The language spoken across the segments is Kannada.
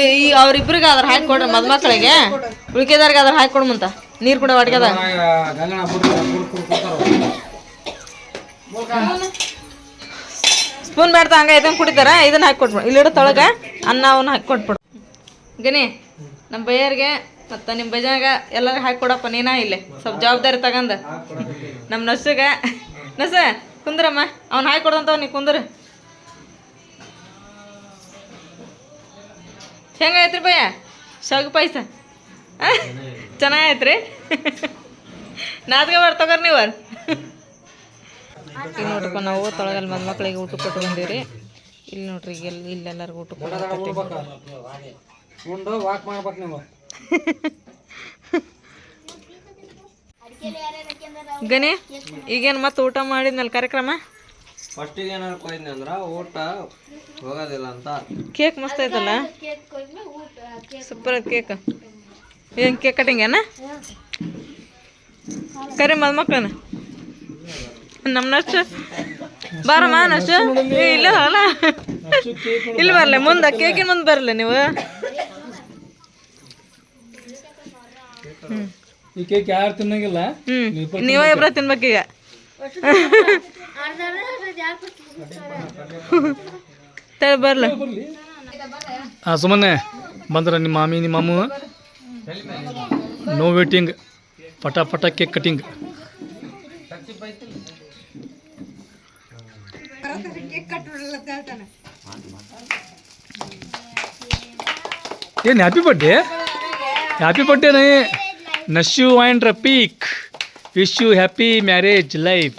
ಈ ಅವ್ರಿಬ್ರಿಗೆ ಅದ್ರ ಹಾಕಿ ಕೊಡ್ರಿ ಮದ್ಮಕ್ಳಿಗೆ ಉಳಿಕೆದಾರ್ಗ ಅದ್ರ ಹಾಕಿ ಕೊಡ್ಮಂತ. ನೀರು ಕೂಡ ಬಿಟ್ಟು ಸ್ಪೂನ್ ಬೇಡ ಹಂಗ ಇದನ್ನ ಕುಡಿತಾರ, ಇದನ್ನ ಹಾಕಿ ಕೊಟ್ಬಿಡು. ಇಲ್ಲಿ ಇಡು ತೊಳಗ, ಅನ್ನ ಅವನ್ನ ಹಾಕಿ ಕೊಟ್ಬಿಡು. ಗಣಿ ನಮ್ಮ ಬೈಯರ್ಗೆ ಮತ್ತು ನಿಮ್ಮ ಬಜಾಗ ಎಲ್ಲರಿಗೂ ಹಾಕಿ ಕೊಡಪ್ಪ, ನೀನಾ ಇಲ್ಲಿ. ಸ್ವಲ್ಪ ಜವಾಬ್ದಾರಿ ತಗಂದ. ನಮ್ಮ ನಸುಗ, ನಸ ಕುಂದ್ರಮ್ಮ ಅವ್ನು ಹಾಯ್ ಕೊಡ್ದಂತವ ನೀ ಕುಂದ್ರ. ಹೆಂಗಾಯ್ತ್ರಿ ಭಯ್ಯ? ಶಾವಿಗೆ ಪಾಯಸ? ಚೆನ್ನಾಗೈತ್ರಿ? ನಾದ್ಗೆ ಬರ್ ತಗೋರಿ ನೀವು? ನೋಡ್ರಿ ನಾವು ತೊಳಗಲ್ ಮಕ್ಳಿಗೆ ಊಟ ಕೊಟ್ಟು ಬಂದೀವಿ ಇಲ್ಲಿ ನೋಡ್ರಿ ಈಗ ಎಲ್ಲಿ ಇಲ್ಲೆಲ್ಲರಿಗೂ ಊಟ ಕೊಟ್ಟು ವಾಕ್ ಮಾಡ್ಬೇಕು ನೀವು. ಗನಿ ಈಗೇನು ಮತ್ತೆ ಊಟ ಮಾಡಿದ್ನಲ್ಲ ಕಾರ್ಯಕ್ರಮ? ಫಸ್ಟಿಗೆ ಏನಾರು ಕೊಯ್ದ್ನಿ ಅಂದ್ರ ಊಟ ಹೋಗೋದಿಲ್ಲ ಅಂತ. ಕೇಕ್ ಮಸ್ತ್ ಐತಲ್ಲ? ಸೂಪರ್ ಐತೆ ಕೇಕ್. ಏನು ಕೇಕ್ ಕಟಿಂಗ್ ಏನ? ಕರಿ ಮದ್ಮಕ್ಳನ ನಮ್ಮ ನಷ್ಟ ಬಾರಮ್ಮ ನಷ್ಟು ಇಲ್ಲ ಅಲ್ಲ. ಇಲ್ಲಿ ಬರಲ್ಲ ಮುಂದೆ ಕೇಕಿನ ಮುಂದೆ ಬರಲ್ಲ ನೀವು. ಈ ಕೇಕ್ ಯಾರು ತಿನ್ನಂಗಿಲ್ಲ? ನೀವ ಇಬ್ರ ತಿನ್ಬೇಕೀಗ ತಳಿ ಬರ್ಲ. ಹಾಂ ಸುಮ್ಮನೆ ಬಂದ್ರ ನಿಮ್ಮ ಮಾಮಿ ನಿಮ್ಮ ಮಾಮು? ನೋ ವೇಟಿಂಗ್ ಪಟ ಪಟ ಕೇಕ್ ಕಟಿಂಗ್ ಏನು ಹ್ಯಾಪಿ ಬರ್ಡೇ ಹ್ಯಾಪಿ ಬರ್ಡೇ ನೈ ನಶ್ಯು and Rafiq. Wish you happy marriage life.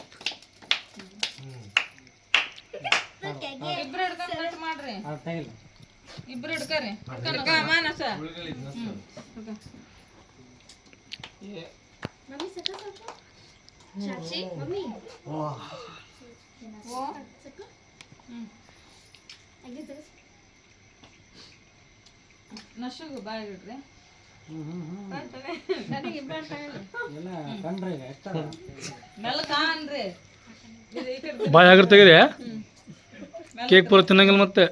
ಇಬ್ರು ಹಿಡ್ಕರಿ. ಮಾನಸ ನಶುಗು ಬಾಯ್ ಬಿಡ್ರಿ ಬಾಯ್ ಆಗಿರ್ ತೆಗೀರಿ. ಕೇಕ್ ಪೂರ ತಿನ್ನಂಗಿಲ್ಲ ಮತ್ತೆ.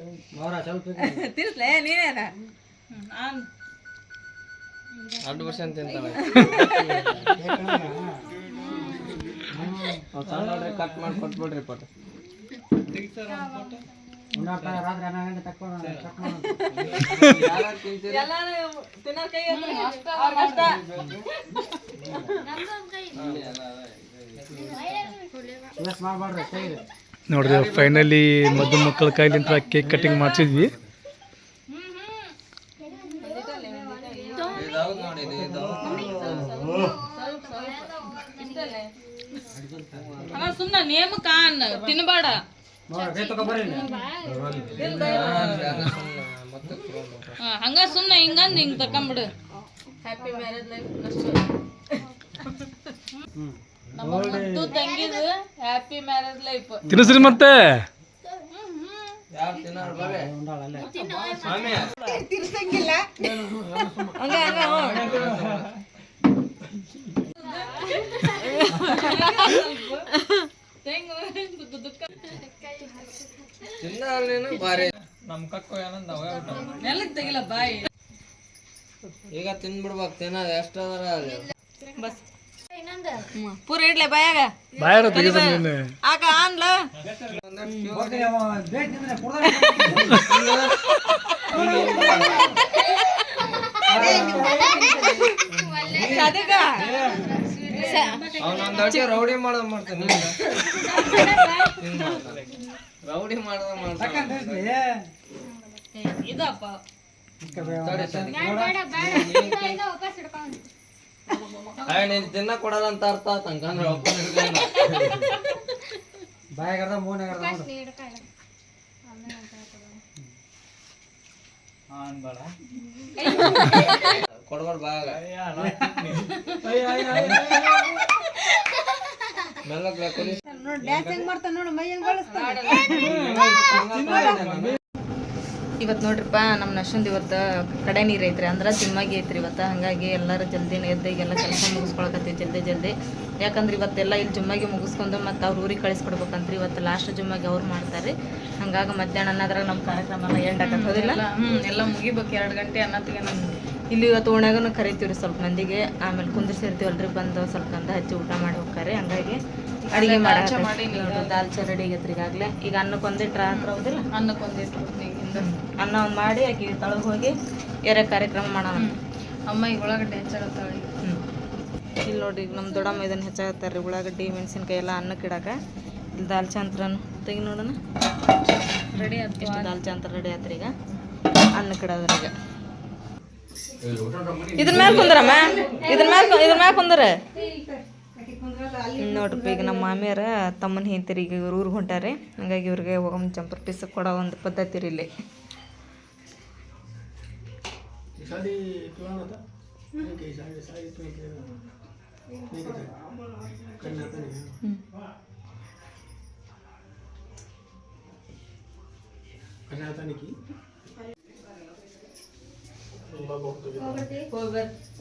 ತಿನ್ಸ್ಲೇ ನೀನೇನ ಎರಡು ವರ್ಷ ಕಟ್ ಮಾಡಿ ಕೊಟ್ಬಿಡ್ರಿ ಪಟ್ ನೋಡ್ರಿ ಫೈನಲಿ ಮದ್ದು ಮಕ್ಕಳ ಕೈಲಿಂತ ಕೇಕ್ ಕಟಿಂಗ್ ಮಾಡಿಸಿದ್ವಿ. ಸುಮ್ಮನೆ ನೇಮಕ ಹಾ, ಹಂಗ ಸುಮ್ಮನೆ ಹಿಂಗಂದ್ ಹಿಂಗ್ ತಕೊಂಬಿಡು. ಹ್ಯಾಪಿ ಮ್ಯಾರೇಜ್ ಲೈಫ್ ತಂಗಿದು ಹ್ಯಾಪಿ ಮ್ಯಾರೇಜ್ ಲೈಫ್ ತಿನ್ನಿಸ್ರಿ ಮತ್ತೆ. ಹಂಗ ಹಂಗ ತಿನ್ನ ನೀನು ಬಾರಿ. ನಮ್ಮ ಕಕ್ಕೋ ಏನಂದ ತೆಗಿಲ್ಲ ಬಾಯಿ. ಈಗ ತಿನ್ಬಿಡ್ಬೇಕು ತಿನ್ನೋದು ಎಷ್ಟು ಅದರ ಅದು ಬಸ್. ಪೂರ ಇಡ್ಲೆ ಬಾಯಾಗ. ಬಾಯಾರ ತೆಗಿದ ಆಗ ಆನ್ಲ. ಅವನೊಂದ್ ಅಡ್ಡಿ ರೌಡಿ ಮಾಡೋದ್ ಮಾಡ್ತಾನೆ ರೌಡಿ ಮಾಡೋದ ಮಾಡ್ತಾನೆ ಇದಪ್ಪ. ದಿನ ನೀನ್ ಕೊಡಲ್ಲ ಅಂತ ಅರ್ಥ ಆತಂಕಂದ್ರೆ ಹಂಗಂದ್ರೆ ಒಬ್ಬ ಕೊಡ್ಬಾರ್ದು ಕೊಡಿ ಇವತ್ತು ನೋಡ್ರಿಪ್ಪ ನಮ್ಮ ನಶಂದ್ ಇವತ್ತು ಕಡೆ ನೀರು ಐತ್ರಿ, ಅಂದ್ರೆ ತಿಮ್ಮಾಗಿ ಐತ್ರಿ ಇವತ್ತು. ಹಾಗಾಗಿ ಎಲ್ಲರೂ ಜಲ್ದಿ ಎದ್ದು ಕೆಲ್ಸ ಕೆಲಸ ಮುಗಿಸ್ಕೊಳಕತ್ತೀವಿ, ಜಲ್ದಿ ಜಲ್ದಿ. ಯಾಕಂದ್ರೆ ಇವತ್ತೆಲ್ಲ ಇಲ್ಲಿ ಜುಮ್ಮಾಗಿ ಮುಗಿಸ್ಕೊಂಡು ಮತ್ತು ಅವ್ರ ಊರಿಗೆ ಕಳಿಸ್ಕೊಡ್ಬೇಕಂತ್ರಿ ಇವತ್ತು ಲಾಸ್ಟ್ ಜುಮ್ಮಾಗಿ ಅವ್ರು ಮಾಡ್ತಾರೆ. ಹಂಗಾಗಿ ಮಧ್ಯಾಹ್ನ ಅನ್ನೋದ್ರಾಗ ನಮ್ಮ ಕಾರ್ಯಕ್ರಮ ಎಲ್ಲ ಎಂಡ್ ಆಗತ್ತೋದಿಲ್ಲ ಹ್ಞೂ ಎಲ್ಲ ಮುಗಿಬೇಕು ಎರಡು ಗಂಟೆ ಅನ್ನತ್ತಿಗೆ ನಮ್ಮ ಇಲ್ಲಿ ಇವತ್ತು ಓಣ್ಯಾಗನು ಕರಿತೀವಿ ಸ್ವಲ್ಪ ಮಂದಿಗೆ ಆಮೇಲೆ ಕುಂದಿರ್ಸಿರ್ತೀವಲ್ರಿ ಬಂದು ಸ್ವಲ್ಪ ಕಂದ ಹಚ್ಚಿ ಊಟ ಮಾಡಿ ಹೋಗ್ತಾರೆ. ಹಂಗಾಗಿ ಅಡಿಗೆ ಮಾಡಿ ದಾಲ್ಚಾ ರೆಡಿ ಆಗೈತ್ರಿ ಈಗಾಗಲೇ. ಈಗ ಅನ್ನಕ್ಕೊಂದಿಟ್ರ ಹತ್ರ ಹೌದಿಲ್ಲ? ಅನ್ನಕ್ಕೊಂದಿಟ್ಟು ಅನ್ನ ಒಂದು ಮಾಡಿ ಆಕೆ ತಳಗೆ ಹೋಗಿ ಎರೆ ಕಾರ್ಯಕ್ರಮ ಮಾಡೋಣ. ಅಮ್ಮ ಈಗ ಹೆಚ್ಚಾಗತ್ತಾಳೆ ಈಗ ಹ್ಞೂ ಇಲ್ಲಿ ನೋಡಿ ಈಗ ನಮ್ಮ ದೊಡ್ಡಮ್ಮ ಇದನ್ನು ಹೆಚ್ಚಾಗತ್ತಾರೆ ರೀ ಉಳ್ಳಾಗಡ್ಡಿ ಮೆಣಸಿನ್ಕಾಯಿ ಎಲ್ಲ ಅನ್ನಕ್ಕೆ ಇಡಕ್ಕೆ ಇಲ್ಲಿ ದಾಲ್ಚಾಂತ್ರನು ತೆಗಿ ನೋಡೋಣ. ರೆಡಿ ಆಯ್ತು ಎಷ್ಟು ದಾಲ್ಚಾಂತ್ರ ರೆಡಿ ಆಯ್ತು ಈಗ ಅನ್ನಕ್ಕೆ ಇಡೋದ್ರ ಈಗ ಇದ್ರ ಮ್ಯಾಲ ಕುಂದ್ರಮ್ಮ. ಇದ್ರ ಮ್ಯಾಲ ಇದ್ರ ಮ್ಯಾಲ ಕುಂದ್ರ. ನೋಡ್ರಿ ಈಗ ನಮ್ಮ ಮಾಮಿಯರ ತಮ್ಮನ ಹೆಂಡ್ತಿರಿ ಈಗ ಇವ್ರ ಊರಿಗೆ ಹೊಂಟಾರೆ ಹಂಗಾಗಿ ಇವ್ರಿಗೆ ಹೋಗಮ್ ಜಂಪರ್ ಪೀಸ್ ಕೊಡೋ ಒಂದು ಪದ್ಧತಿ ರೀ ಇಲ್ಲಿ.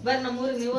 ಬರ್ರಿ ನಮ್ಮ ಊರಿಗೆ ನೀವು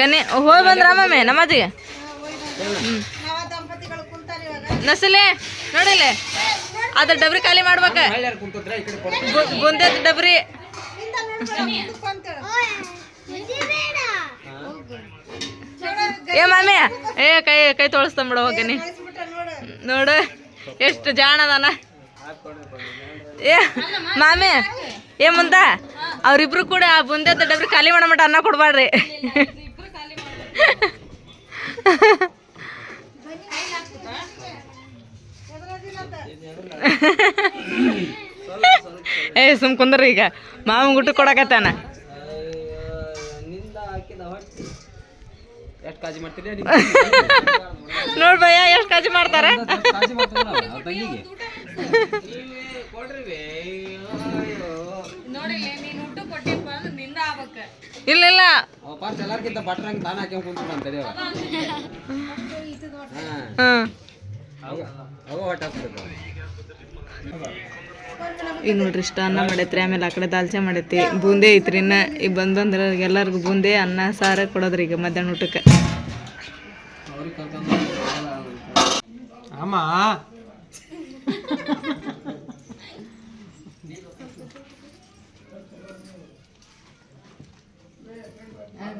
ಗಣಿ ಹೋಗಿ ಬಂದ್ರ ಮಮ್ಮಿ ನಮ್ಮಜ್ಜಿಗೆ ನಸಲೆ ನೋಡಿಲೆ? ಅದ್ರ ಡಬ್ರಿ ಖಾಲಿ ಮಾಡ್ಬೇಕ. ಬುಂದೇದ್ ಡಬ್ರಿ. ಏ ಮಾಮಿ ಏ ಕೈ ಕೈ ತೊಳಸ್ತಾಂಬಿಡ ಹೋಗನಿ ನೋಡು ಎಷ್ಟು ಜಾಣ ಅದಾನ. ಏ ಮಾಮಿ ಏ ಮುಂದ ಅವ್ರಿಬ್ರು ಕೂಡ ಆ ಬುಂದೆ ಡಬ್ರಿ ಖಾಲಿ ಮಾಡಮಟ ಅನ್ನ ಕೊಡ್ಬಾರ್ರಿ ಏ ಸುಮ್ ಕುಂದ್ರ ಈಗ. ಮಾವನ್ ಗುಟ್ಟು ಕೊಡಕತ್ತಾನ. ನೋಡ್ ಭಯ ಎಷ್ಟು ಕಾಜಿ ಮಾಡ್ತಾರ? ಇಲ್ಲ ಇಲ್ಲ. ಅವ ಪಾರ್ಸ್ ಎಲ್ಲಾರ್ಕಿಂತ ಬಟ್ರಂಗ್ ತಾನ ಹಾಕ್ಯಂಗ್ ಕುಂತ್ಕೊಂಡ್ ಅಂತೇಳಿ ಅವ. ಹಾ. ಅವ ಹೊಟ್ಟೆ ಈಗ ನೋಡ್ರಿ ಇಷ್ಟ ಅನ್ನ ಮಾಡೈತ್ರಿ ಆಮೇಲೆ ಆ ಕಡೆ ದಾಲ್ಚೆ ಮಾಡೈತಿ. ಬೂಂದೆ ಐತ್ರಿ ಇನ್ನ. ಈಗ ಬಂದ್ ಬಂದ್ರ ಎಲ್ಲರಿಗೂ ಬೂಂದೆ ಅನ್ನ ಸಾರ ಕೊಡೋದ್ರಿ ಈಗ ಮಧ್ಯಾಹ್ನ ಊಟಕ್ಕೆ.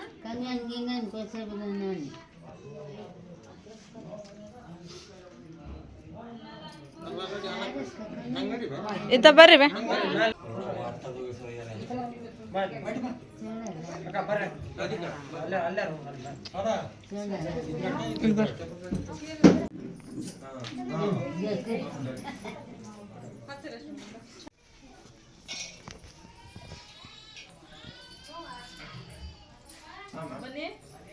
है ಕೈ ಕಟ್ಟವ ಇತ್ತ ಬರ್ರಿ ಬೇ ಇಲ್ಲಿ ಬರ್ರಿ.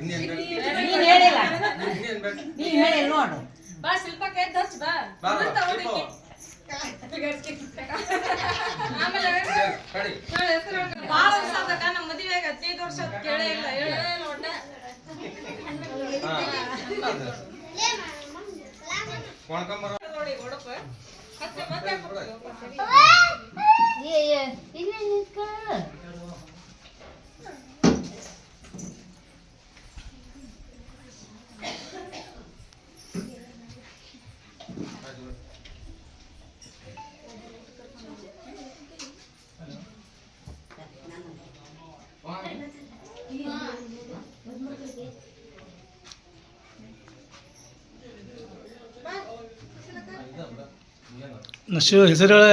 ನೀನ್ ಹೇಳಿಲ್ಲ ನೀನ್ ಹೇಳಿ ನೋಡು ಬಾ ಶಿಲ್ಪ ಕೈ ಹಚ್ಚ ಬಾ ಬರ್ತಾವ ಹುಡುಗಿ. ಆಮೇಲೆ ಹೇಳ ಹೆಸರು ಭಾಳ ವರ್ಷ ಆದಾಗ ನಮ್ಮ ಮದುವೆಗೆ ಹದಿನೈದು ವರ್ಷ ಆತ್ ಕೇಳೇ ಇಲ್ಲ ಹೇಳೇ ಇಲ್ಲ ಒಟ್ಟ ನೋಡಿ ಒಡಪ ಹಚ್ಚ ಮತ್ತೆ ಹಾಕ್ಬಿಡು. ಇಲ್ಲ ನಿಂತ್ಕ ನಶು ಹೆಸರು ಹೇಳ.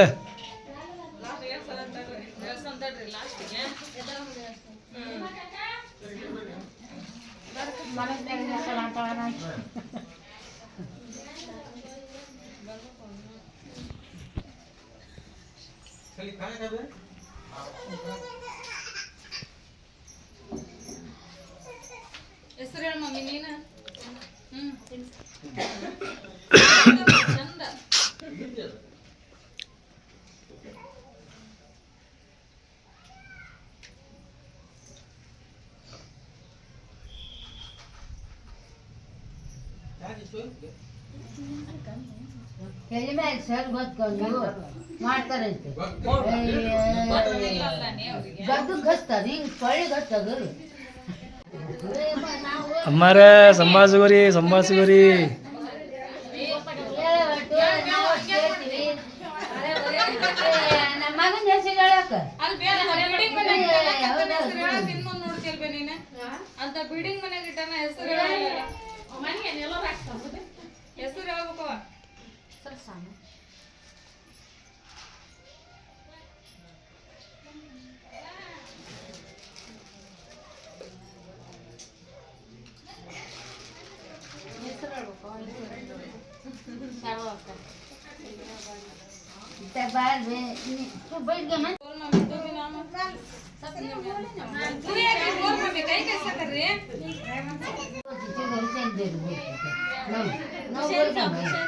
ಹೆಸರು ಹೇಳ ಮಮ್ಮಿ ನೀನ? ಹ್ಮ್. ಚಂದ. ಎಲ್ಲಿ ಮೇಲೆ ಸರ್ ಬದ್ಕೊಂಡು ಮಾಡ್ತಾರಂತೆ ಗದ್ದು ಗಸ್ತದ ಹಿಂಗೆ ಸೊಳ್ಳೆ ಗಸ್ತದ. ಅಮ್ಮಾರ ಸಂಭಾಸಿಗೋರಿ ಸಂಭಾಸಿಗೋರಿ ನಮ್ಮ ಮಗನ ಹೆಸರು ಹೇಳಕ್ಕ ಬಿಲ್ಡಿಂಗ್ ಇಟ್ಟಾನ, ಹೆಸ್ರು ಹೆಸರು. Sır sana. बाहर में तो बैठ गया ना बोल मम्मी तो भी नाम सबने बोले तू एक बोल मम्मी कहीं कैसा कर रहे हैं तो तुझे बोलते हैं देर हो ना ना बोल मम्मी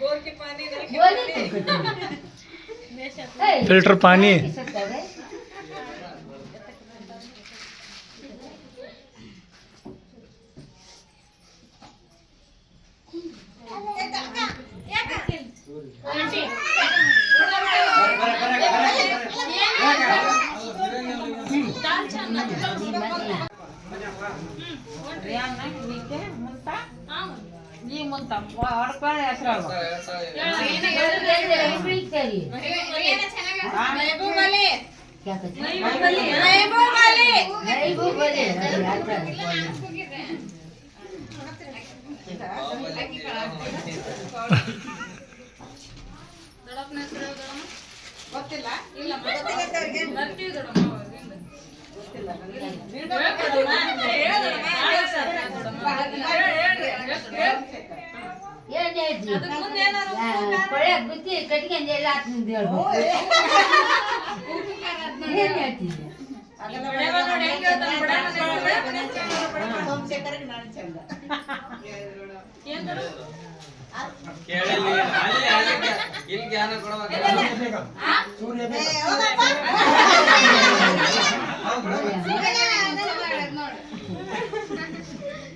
फ़िल्टर पानी। ದೊಡ್ಡಪ್ಪನ ಹೆಸರು ಹೇಳ್ದಮ್ಮ? ಗೊತ್ತಿಲ್ಲ ಇಲ್ಲ ಬರ್ತೀವಿ ಬುದ್ಧಿ ಕಟ್ಕೊಂಡು ಎಲ್ಲ ಹಾಕ್ತಿದ್ದೆ ಏನ್ ಹೇಳ್ತಿದ್ದೆ ಇಲ್ಲಿ ಜ್ಞಾನ ಕೊಡ್ಬೇಕು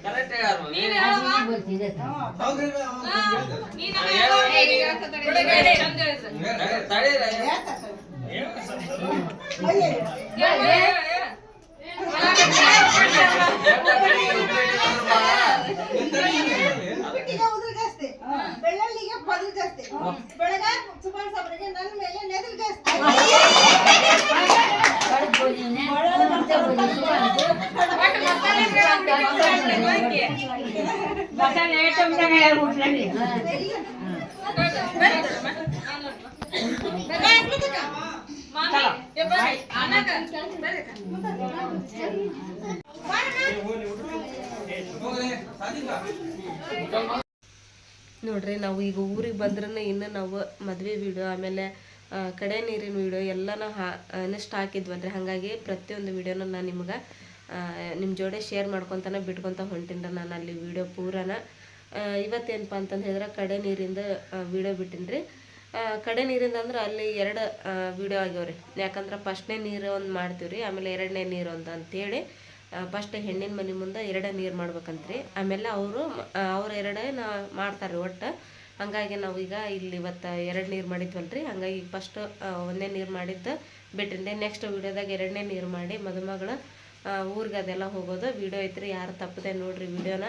ಕರೆಕ್ಟ್ ಹೇಳಾರ ನೀನ್ ಹೇಳವ್ವ. ಬರ್ತಿದ್ದೆ ಹಾ, ನೀನ್ ಹೇಳು. ಹುಡುಗ ಚಂದ ಹೇಳಿದ್ರು. ತಡೀರ ಹೇಳು, ಹೇಳು, ಹೇಳು. ಬೆಳ್ಳುಳ್ಳಿಗೆ ಪದ ನೋಡ್ರಿ, ನಾವು ಈಗ ಊರಿಗೆ ಬಂದ್ರೆ ಇನ್ನು ನಾವು ಮದುವೆ ವಿಡಿಯೋ ಆಮೇಲೆ ಕಡೆ ನೀರಿನ ವಿಡಿಯೋ ಎಲ್ಲನೂ ಹಾ ನೆಕ್ಸ್ಟ್ ಹಾಕಿದ್ವಲ್ರಿ ಹಾಗಾಗಿ ಪ್ರತಿಯೊಂದು ವಿಡಿಯೋನ ನಾನು ನಿಮ್ಗೆ ನಿಮ್ಮ ಜೋಡಿ ಶೇರ್ ಮಾಡ್ಕೊತಾನೆ ಬಿಟ್ಕೊತ ಹೊಂಟೀನಿ ನಾನು ಅಲ್ಲಿ ವಿಡಿಯೋ ಪೂರನ. ಇವತ್ತೇನಪ್ಪ ಅಂತಂದು ಹೇಳಿದ್ರೆ ಕಡೆ ನೀರಿಂದ ವಿಡಿಯೋ ರೀ ಕಡೆ ನೀರಿಂದ ಅಂದ್ರೆ ಅಲ್ಲಿ ಎರಡು ವಿಡಿಯೋ ಆಗ್ಯಾವ್ರಿ. ಯಾಕಂದ್ರೆ ಫಸ್ಟ್ನೇ ನೀರು ಒಂದು ಮಾಡ್ತೀವಿ ರೀ ಆಮೇಲೆ ಎರಡನೇ ನೀರು ಒಂದು ಅಂತೇಳಿ ಫಸ್ಟ್ ಹೆಣ್ಣಿನ ಮನೆ ಮುಂದೆ ಎರಡೇ ನೀರು ಮಾಡ್ಬೇಕಂತ್ರಿ. ಆಮೇಲೆ ಅವರು ಅವ್ರು ಎರಡೇ ನಾ ಮಾಡ್ತಾರೆ ಒಟ್ಟು. ಹಂಗಾಗಿ ಈಗ ಇಲ್ಲಿ ಇವತ್ತು ಎರಡು ನೀರು ಮಾಡಿದ್ವಲ್ರಿ. ಹಂಗಾಗಿ ಫಸ್ಟ್ ಒಂದೇ ನೀರು ಮಾಡಿದ್ದು ಬಿಟ್ಟಿಂದೆ ನೆಕ್ಸ್ಟ್ ವಿಡಿಯೋದಾಗ ಎರಡನೇ ನೀರು ಮಾಡಿ ಮದುಮಗಳು ಊರಿಗೆ ಅದೆಲ್ಲ ಹೋಗೋದು. ವಿಡಿಯೋ ಐತ್ರಿ, ಯಾರು ತಪ್ಪದೆ ನೋಡ್ರಿ ವಿಡಿಯೋನ